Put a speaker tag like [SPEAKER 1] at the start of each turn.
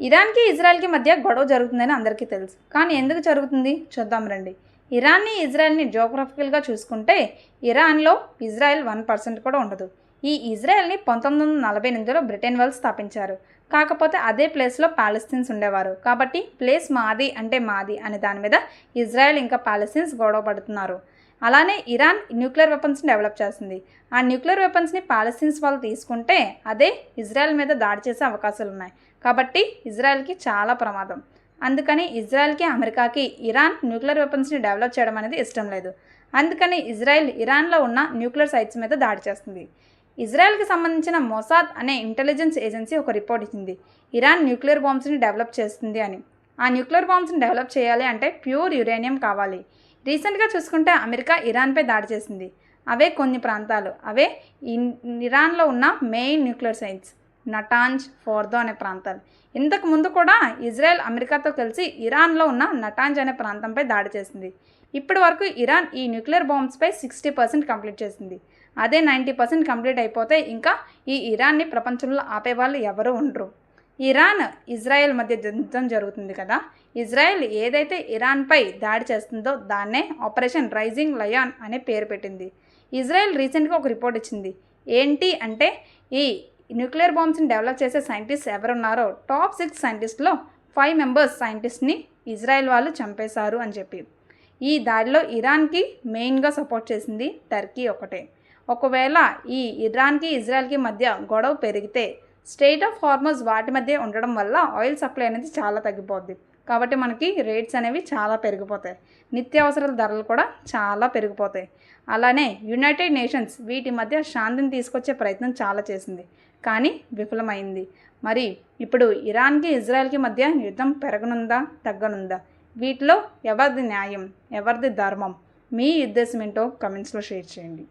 [SPEAKER 1] ఇరాన్కి ఇజ్రాయెల్కి మధ్య గొడవ జరుగుతుందని అందరికీ తెలుసు. కానీ ఎందుకు జరుగుతుంది? చూద్దాం రండి. ఇరాన్ని ఇజ్రాయెల్ని జోగ్రఫికల్గా చూసుకుంటే ఇరాన్లో ఇజ్రాయెల్ వన్ పర్సెంట్ కూడా ఉండదు. ఈ ఇజ్రాయెల్ని పంతొమ్మిది వందల నలభై ఎనిమిదిలో బ్రిటన్ వాళ్ళు స్థాపించారు. కాకపోతే అదే ప్లేస్లో పాలస్తీన్స్ ఉండేవారు. కాబట్టి ప్లేస్ మాది అంటే మాది అనే దాని మీద ఇజ్రాయెల్ ఇంకా పాలస్తీన్స్ గొడవ పడుతున్నారు. అలానే ఇరాన్ న్యూక్లియర్ వెపన్స్ని డెవలప్ చేస్తుంది. ఆ న్యూక్లియర్ వెపన్స్ని పాలస్తీన్స్ వాళ్ళు తీసుకుంటే అదే ఇజ్రాయెల్ మీద దాడి చేసే అవకాశాలు ఉన్నాయి కాబట్టి ఇజ్రాయెల్కి చాలా ప్రమాదం. అందుకని ఇజ్రాయెల్కి అమెరికాకి ఇరాన్ న్యూక్లియర్ వెపన్స్ని డెవలప్ చేయడం అనేది ఇష్టం లేదు. అందుకని ఇజ్రాయెల్ ఇరాన్లో ఉన్న న్యూక్లియర్ సైట్స్ మీద దాడి చేస్తుంది. ఇజ్రాయెల్కి సంబంధించిన మొసాద్ అనే ఇంటెలిజెన్స్ ఏజెన్సీ ఒక రిపోర్ట్ ఇచ్చింది. ఇరాన్ న్యూక్లియర్ బాంబ్స్ని డెవలప్ చేస్తుంది అని. ఆ న్యూక్లియర్ బాంబ్స్ని డెవలప్ చేయాలి అంటే ప్యూర్ యురేనియం కావాలి. రీసెంట్గా చూసుకుంటే అమెరికా ఇరాన్పై దాడి చేసింది. అవే కొన్ని ప్రాంతాలు. అవే ఇన్ ఇరాన్లో ఉన్న main nuclear sites Natanz Fordow అనే ప్రాంతాలు. ఇంతకు ముందు కూడా ఇజ్రాయెల్ అమెరికాతో కలిసి ఇరాన్లో ఉన్న నటాంజ్ అనే ప్రాంతంపై దాడి చేసింది. ఇప్పటి వరకు ఇరాన్ ఈ న్యూక్లియర్ బాంబ్స్పై సిక్స్టీ పర్సెంట్ కంప్లీట్ చేసింది. అదే నైంటీ పర్సెంట్ కంప్లీట్ అయిపోతే ఇంకా ఈ ఇరాన్ని ప్రపంచంలో ఆపేవాళ్ళు ఎవరు ఉండరు. ఇరాన్ ఇజ్రాయెల్ మధ్య యుద్ధం జరుగుతుంది కదా. ఇజ్రాయెల్ ఏదైతే ఇరాన్పై దాడి చేస్తుందో దాన్నే ఆపరేషన్ రైజింగ్ లయాన్ అనే పేరు పెట్టింది. ఇజ్రాయెల్ రీసెంట్గా ఒక రిపోర్ట్ ఇచ్చింది. ఏంటి అంటే ఈ న్యూక్లియర్ బాంబ్స్ని డెవలప్ చేసే సైంటిస్ట్ ఎవరున్నారో టాప్ సిక్స్ సైంటిస్ట్లో ఫైవ్ మెంబర్స్ సైంటిస్ట్ని ఇజ్రాయెల్ వాళ్ళు చంపేశారు అని చెప్పి. ఈ దాడిలో ఇరాన్కి మెయిన్గా సపోర్ట్ చేసింది టర్కీ ఒకటే. ఒకవేళ ఈ ఇరాన్కి ఇజ్రాయెల్కి మధ్య గొడవ పెరిగితే స్టేట్ ఆఫ్ హార్మోస్ వాటి మధ్య ఉండడం వల్ల ఆయిల్ సప్లై అనేది చాలా తగ్గిపోద్ది. కాబట్టి మనకి రేట్స్ అనేవి చాలా పెరిగిపోతాయి. నిత్యావసరాల ధరలు కూడా చాలా పెరిగిపోతాయి. అలానే యునైటెడ్ నేషన్స్ వీటి మధ్య శాంతిని తీసుకొచ్చే ప్రయత్నం చాలా చేసింది. కానీ విఫలమైంది. మరి ఇప్పుడు ఇరాన్కి ఇజ్రాయెల్కి మధ్య యుద్ధం పెరగనుందా? తగ్గనుందా? వీటిలో ఎవరిది న్యాయం? ఎవరిది ధర్మం? మీ ఉద్దేశం ఏంటో కమెంట్స్లో షేర్ చేయండి.